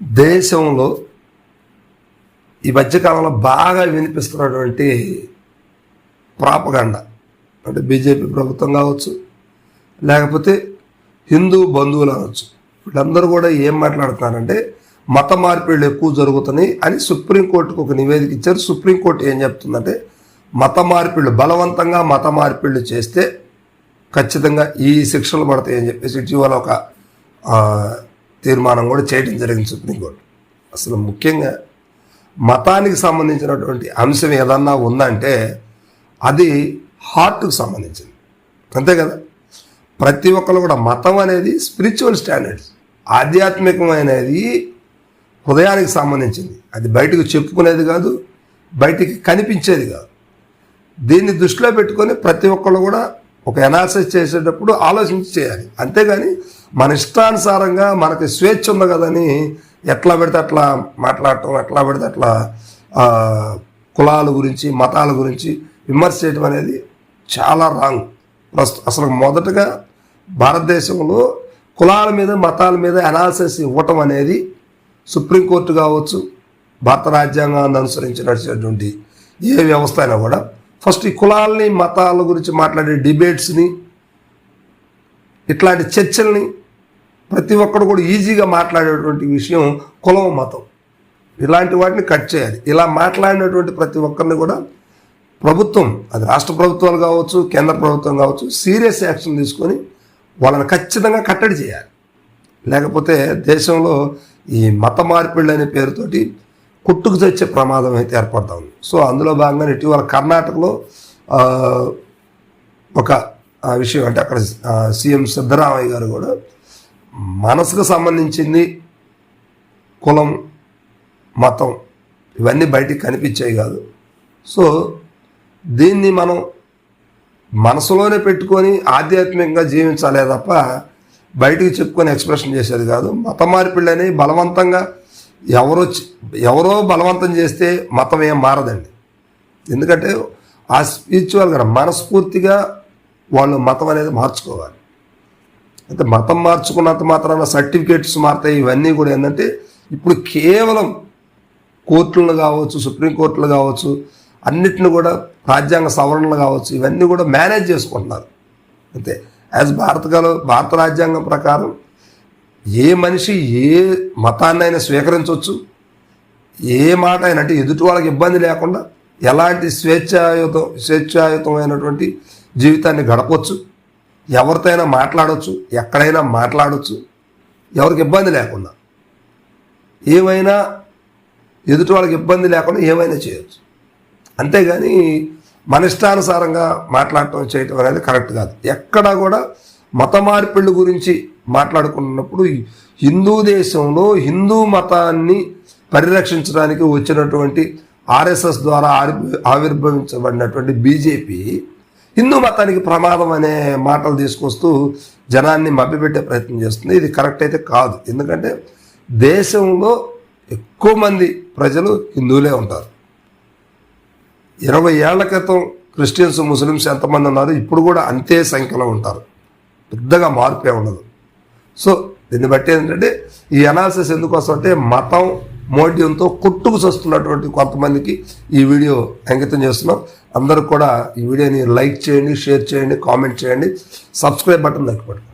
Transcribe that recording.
దేశంలో ఈ మధ్యకాలంలో బాగా వినిపిస్తున్నటువంటి ప్రాపగండ అంటే బీజేపీ ప్రభుత్వం కావచ్చు లేకపోతే హిందూ బంధువులు అనవచ్చు వీళ్ళందరూ కూడా ఏం మాట్లాడుతున్నారంటే మత మార్పిడులు ఎక్కువ జరుగుతున్నాయి అని సుప్రీంకోర్టుకు ఒక నివేదిక ఇచ్చారు. సుప్రీంకోర్టు ఏం చెప్తుందంటే మత మార్పిళ్ళు బలవంతంగా మత మార్పిళ్ళు చేస్తే ఖచ్చితంగా ఈ శిక్షలు పడతాయని చెప్పేసి ఇటీవల ఒక తీర్మానం కూడా చేయడం జరిగింది సుప్రీంకోర్టు. అసలు ముఖ్యంగా మతానికి సంబంధించినటువంటి అంశం ఏదన్నా ఉందంటే అది హార్ట్కు సంబంధించింది. అంతే కదా? ప్రతి ఒక్కరు కూడా మతం అనేది స్పిరిచువల్ స్టాండర్డ్స్ ఆధ్యాత్మికమైనది హృదయానికి సంబంధించింది. అది బయటకు చెప్పుకునేది కాదు బయటికి కనిపించేది కాదు. దీన్ని దృష్టిలో పెట్టుకొని ప్రతి ఒక్కళ్ళు కూడా ఒక ఎనాలిసిస్ చేసేటప్పుడు ఆలోచించి చేయాలి. అంతేగాని మన ఇష్టానుసారంగా మనకి స్వేచ్ఛ ఉంది కదని ఎట్లా పెడితే అట్లా మాట్లాడటం ఎట్లా పెడితే అట్లా కులాల గురించి మతాల గురించి విమర్శ చేయడం అనేది చాలా రాంగ్ ప్రస్తుతం అసలు మొదటగా భారతదేశంలో కులాల మీద మతాల మీద అనాలిసిస్ ఇవ్వటం అనేది సుప్రీంకోర్టు కావచ్చు భారత రాజ్యాంగాన్ని అనుసరించి అనుసరించినటువంటి ఏ వ్యవస్థ అయినా కూడా ఫస్ట్ ఈ కులాలని మతాల గురించి మాట్లాడే డిబేట్స్ని ఇట్లాంటి చర్చల్ని ప్రతి ఒక్కరు కూడా ఈజీగా మాట్లాడేటువంటి విషయం కులం మతం. ఇలాంటి వాటిని కట్ చేయాలి. ఇలా మాట్లాడినటువంటి ప్రతి ఒక్కరిని కూడా ప్రభుత్వం అది రాష్ట్ర ప్రభుత్వాలు కావచ్చు కేంద్ర ప్రభుత్వం కావచ్చు సీరియస్ యాక్షన్ తీసుకొని వాళ్ళని ఖచ్చితంగా కట్టడి చేయాలి. లేకపోతే దేశంలో ఈ మత మార్పిళ్ళు అనే పేరుతోటి కుట్టుకు తెచ్చే ప్రమాదం అయితే ఏర్పడతా ఉంది. సో అందులో భాగంగా ఇటీవల కర్ణాటకలో ఒక విషయం అంటే అక్కడ సీఎం సిద్ధరామయ్య గారు కూడా మనసుకు సంబంధించింది కులం మతం ఇవన్నీ బయటికి కనిపించాయి కాదు. సో దీన్ని మనం మనసులోనే పెట్టుకొని ఆధ్యాత్మికంగా జీవించాలే తప్ప బయటికి చెప్పుకొని ఎక్స్ప్రెషన్ చేసేది కాదు. మత మార్పిళ్ళని బలవంతంగా ఎవరో ఎవరో బలవంతం చేస్తే మతం ఏం మారదండి. ఎందుకంటే ఆ స్పిరిచువల్గా మనస్ఫూర్తిగా వాళ్ళు మతం అనేది మార్చుకోవాలి. అయితే మతం మార్చుకున్నంత మాత్రాన సర్టిఫికేట్స్ మారుతాయి. ఇవన్నీ కూడా ఏంటంటే ఇప్పుడు కేవలం కోర్టులను కావచ్చు సుప్రీంకోర్టులు కావచ్చు అన్నిటిని కూడా రాజ్యాంగ సవరణలు కావచ్చు ఇవన్నీ కూడా మేనేజ్ చేసుకుంటున్నారు. అంతే. యాజ్ భారత భారత రాజ్యాంగం ప్రకారం ఏ మనిషి ఏ మతాన్నైనా స్వీకరించవచ్చు. ఏ మాట అయినా అంటే ఎదుటి వాళ్ళకి ఇబ్బంది లేకుండా ఎలాంటి స్వేచ్ఛాయుతం స్వేచ్ఛాయుతమైనటువంటి జీవితాన్ని గడపవచ్చు ఎవరితో అయినా మాట్లాడవచ్చు ఎక్కడైనా మాట్లాడవచ్చు ఎవరికి ఇబ్బంది లేకుండా. ఏమైనా ఎదుటి వాళ్ళకి ఇబ్బంది లేకుండా ఏమైనా చేయొచ్చు. అంతేగాని మన ఇష్టానుసారంగా మాట్లాడటం చేయటం అనేది కరెక్ట్ కాదు. ఎక్కడా కూడా మత మార్పిళ్ళ గురించి మాట్లాడుకున్నప్పుడు హిందూ దేశంలో హిందూ మతాన్ని పరిరక్షించడానికి వచ్చినటువంటి ఆర్ఎస్ఎస్ ద్వారా ఆవిర్భవించబడినటువంటి బీజేపీ హిందూ మతానికి ప్రమాదం అనే మాటలు తీసుకొస్తూ జనాన్ని మభ్యపెట్టే ప్రయత్నం చేస్తుంది. ఇది కరెక్ట్ అయితే కాదు. ఎందుకంటే దేశంలో ఎక్కువ మంది ప్రజలు హిందువులే ఉంటారు. ఇరవై ఏళ్ళ క్రితం క్రిస్టియన్స్ ముస్లిమ్స్ ఎంతమంది ఉన్నారు? ఇప్పుడు కూడా అంతే సంఖ్యలో ఉంటారు. పెద్దగా మార్పే ఉండదు. సో దీన్ని బట్టి ఏంటంటే ఈ అనాలిసిస్ ఎందుకోసం అంటే మతం మోడ్యంతో కొట్టుకు వస్తున్నటువంటి కొంతమందికి ఈ వీడియో అంకితం చేస్తున్నాం. అందరూ కూడా ఈ వీడియోని లైక్ చేయండి షేర్ చేయండి కామెంట్ చేయండి. Subscribe button దక్కిపడండి